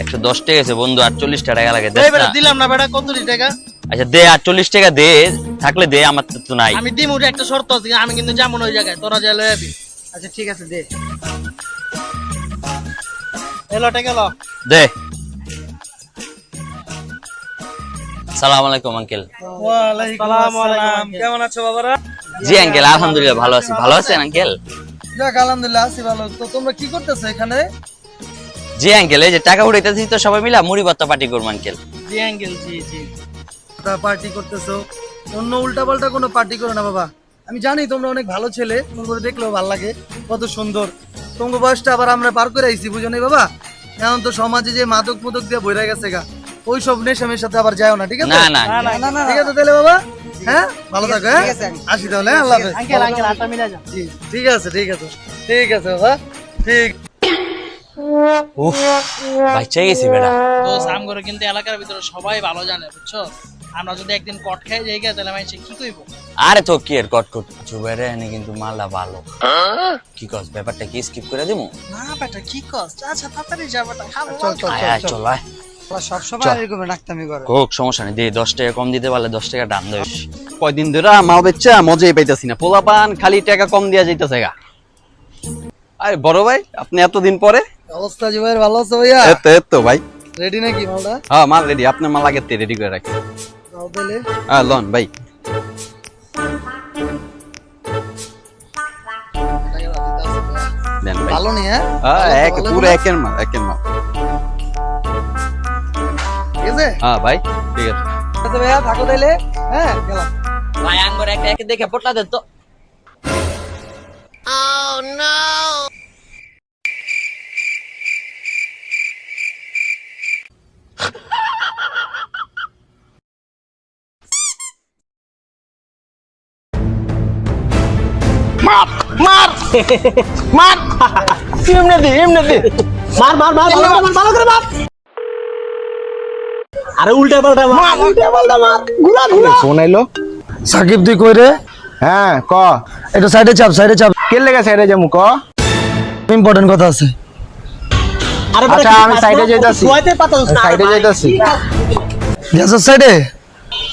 একশো দশ টাকা আছে বন্ধু আটচল্লিশ টাকা লাগে। দিলাম না বেটা কত টাকা। আচ্ছা দে আটচল্লিশ টাকা দে থাকলে দে আমার তো- তো নাই। আমি দিম ওটা একটা শর্ত আছে আমি কিন্তু যেমন ওই জায়গায় তোরা যা লয়ে যাবি আচ্ছা ঠিক আছে দে। এলো টাকা লো। দে। সালাম আলাইকুম আঙ্কেল। কেমন আছো বাবারা? জি আঙ্কেল আলহামদুলিল্লাহ ভালো আছি। ভালো আছেন আঙ্কেল? যাক আলহামদুলিল্লাহ আছি ভালো। তো তোমরা কি করতেছো এখানে? জি আঙ্কেল এই যে টাকা উঠাইতেছি তো সবাই মিলা মুড়ি ভর্তা পার্টি করব আঙ্কেল। জি আঙ্কেল জি জি। পার্টি করতেছো। অন্য উল্টা পাল্টা কোনো পার্টি করো না বাবা। আমি জানি তোমরা অনেক ভালো ছেলে তোমাকে দেখলেও ভালো লাগে কত সুন্দর। তোমার বয়সটা আবার আমরা পার করে আইছি বুঝো নাই বাবা? এখন তো সমাজে যে মাদক মুদক দিয়ে বইরা গেছে গা ওই সব নেশামের সাথে আবার যাও না ঠিক আছে? না না না ঠিক আছে তাহলে বাবা? হ্যাঁ? ভালো থাকো হ্যাঁ? আসি তাহলে হ্যাঁ? আল্লাহ হাফেজ। আঙ্কেল আঙ্কেল আটা মিলা যা জি ঠিক আছে ঠিক আছে। ঠিক আছে বাবা। ঠিক। উফ বাচ্চা গেছি বেড়া তো কিন্তু এলাকার ভিতরে সবাই ভালো জানে বুঝছ? আমরা যদি একদিন কট খাই যাই তাহলে কি কইব? আরে তো কি এর কট কট জুবাইরে এনে কিন্তু মালটা ভালো। কি কস ব্যাপারটা কি স্কিপ করে দিমু? না বেটা কি কস? আচ্ছা তাড়াতাড়ি যা বেটা খাব চল চল চল আয় সব সময় এরকম ডাক্তামি করে। হোক সমস্যা নেই দে টাকা কম দিতে পারলে দশ টাকা দাম দেবে। কয়দিন ধরে মাল বেচা মজাই পাইতাছি না। পোলাপান খালি টাকা কম দিয়া যাইতেছে গা। আরে বড় ভাই আপনি এতদিন পরে অবস্থা জি ভাই ভালো আছে ভাইয়া? এত এত ভাই। রেডি নাকি মালটা? হ্যাঁ মাল রেডি আপনার মাল আগে রেডি করে রাখি। দাও তাহলে। হ্যাঁ লন ভাই। দেন ভাই। ভালো নেই হ্যাঁ? হ্যাঁ এক পুরো একের মাল একের মাল। ঠিক আছে? হ্যাঁ ভাই ঠিক আছে। ভাইয়া থাকো তাইলে হ্যাঁ গেলাম। ভাই আঙ্গর একটা একে দেখে পটলা দে তো। মার মার মার। ভালো করে মার ভালো করে মার। আরে উল্টা পাল্টা মার। উল্টা পাল্টা মার। ঘুরা ঘুরা। ফোন আইলো। সাকিব তুই কই রে? হ্যাঁ ক? একটু সাইডে চাপ সাইডে চাপ। কে লেগে সাইডে যামু ক? ইম্পর্টেন্ট কথা আছে। আরে আচ্ছা আমি সাইডে যাইতাছি। সোয়াইতে পাতা দোস না। সাইডে যাইতাছি। গ্যাসের সাইডে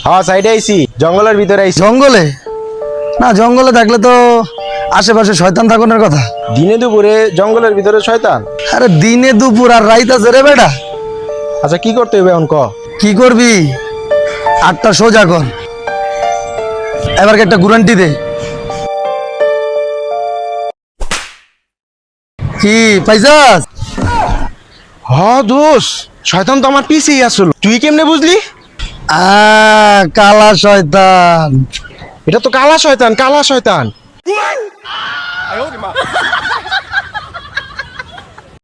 হ্যাঁ সাইডে আইছি। জঙ্গলের ভিতরে আইছি। জঙ্গলে? না জঙ্গলে থাকলে তো আশেপাশে শয়তান থাকুনের কথা? দিনে দুপুরে জঙ্গলের ভিতরে শয়তান? আরে দিনে দুপুর আর রাইত আছে রে বেটা। আচ্ছা কি করতে হবে এখন ক? কি করবি? আটটা সোজা কর। এবার একটা গুরান্টি দে। কি পাইছাস? হ দোষ। শয়তান তো আমার পিছেই আসল। তুই কেমনে বুঝলি? আ কালা শয়তান। এটা তো কালা শয়তান কালা শয়তান। 滚！哎呦我的妈！